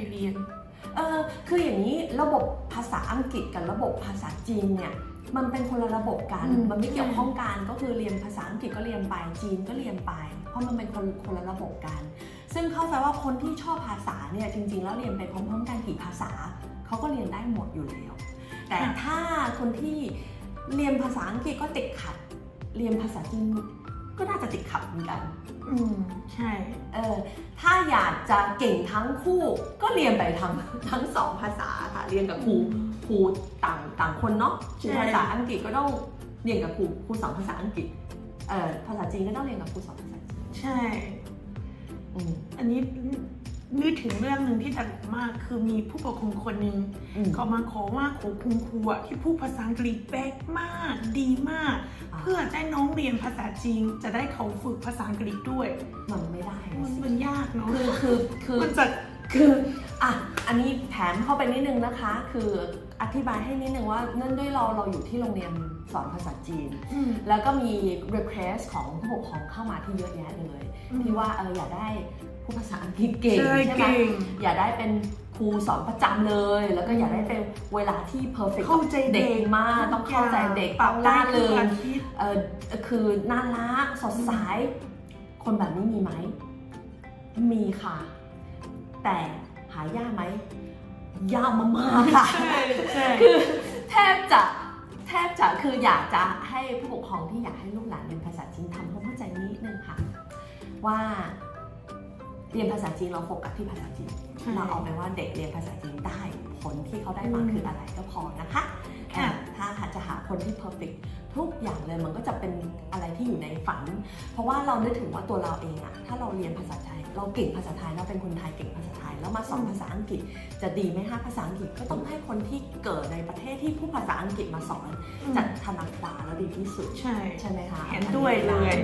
ยเรียน เออคืออย่างนี้ระบบภาษาอังกฤษกับระบบภาษาจีนเนี่ยมันเป็นคนละระบบกันอืม มันไม่เกี่ยวข้องกันก็คือเรียนภาษาอังกฤษก็เรียนไปจีนก็เรียนไป เพราะมันเป็นคนคนละระบบกัน ซึ่งเข้าใจว่าคนที่ชอบภาษาเนี่ยจริง ๆ แล้วเรียนไปพร้อมๆกันกี่ภาษาเขาก็เรียนได้หมดอยู่แล้ว แต่ถ้าคนที่เรียนภาษาอังกฤษก็ติดขัด เรียนภาษาจีน ก็น่าจะติดขัดเหมือนกัน อืมใช่ เออถ้าอยากจะเก่งทั้งคู่ ก็เรียนไปทั้งทั้งสองภาษาค่ะ เรียนกับครูครูต่างต่างคนเนาะครูภาษาอังกฤษก็ต้องเรียนกับครูครูสอนภาษาอังกฤษ เอ่อภาษาจีนก็ต้องเรียนกับครูสอนภาษาจีนใช่ อืมอันนี้ นึกถึงเรื่องหนึ่งที่ตลกมากคือมีผู้ปกครองคนหนึ่งอืม เขามาขอว่าขอคุณครูอะที่พูดภาษาอังกฤษเป๊กมากดีมากอะเพื่อได้น้องเรียนภาษาจีนจะได้เขาฝึกภาษาอังกฤษด้วย มันไม่ได้มันสิมันยากเนาะคือคือคือ มันจะ คืออะอันนี้แถมเข้าไปนิดนึงนะคะ คือ อธิบายให้นิดนึงว่าเนื่องด้วยเราเราอยู่ที่โรงเรียนสอนภาษาจีนอืมแล้วก็มี request ของผู้ปกครองเข้ามาที่เยอะแยะเลย ที่ว่าเอออยากได้ผู้ภาษาอังกฤษเก่งใช่ใช่ไหมเก่งอยากได้เป็นครูสอนประจำเลย แล้วก็อยากได้เป็นเวลาที่ perfect เข้าใจเด็เด็กกมาก ต้องเข้าใจเด็กปรัต้บองได้ล่าทุเริกงอาทิตย์เออคือน่ารักสดใสคนแบบนี้มีไหม มีค่ะ แต่หายากไหม ยากมากๆค่ะ ใช่ใช่ คือแทบจะแทบจะคืออยากจะให้ผู้ปกครองที่อยากให้ลูกหลานเรียนภาษาจีนทำความเข้าใจนิดนึงค่ะ ว่าเรียนภาษาจีนเราโฟกัสที่ภาษาจีน ใช่ เราเอาไปนว่าเด็กเรียนภาษาจีนได้ผลที่เขาได้มาอืมคืออะไรก็พอนะคะค่ะอะถ้าหากจะหาคนที่ perfect ทุกอย่างเลยมันก็จะเป็นอะไรที่อยู่ในฝัน เพราะว่าเรานึกถึงว่าตัวเราเองอะถ้าเราเรียนภาษาไทย เราเก่งภาษาไทยเราเป็นคนไทยเก่งภาษาไทย แล้วมาสอนภาษาอังกฤษ จะดีไหมคะภาษาอังกฤษก็ต้องให้คนที่เกิดในประเทศที่พูดภาษาอังกฤษมาสอนจัดธนาคารแล้วดีที่สุดใช่ใช่ไหมคะเห็นด้วยเลย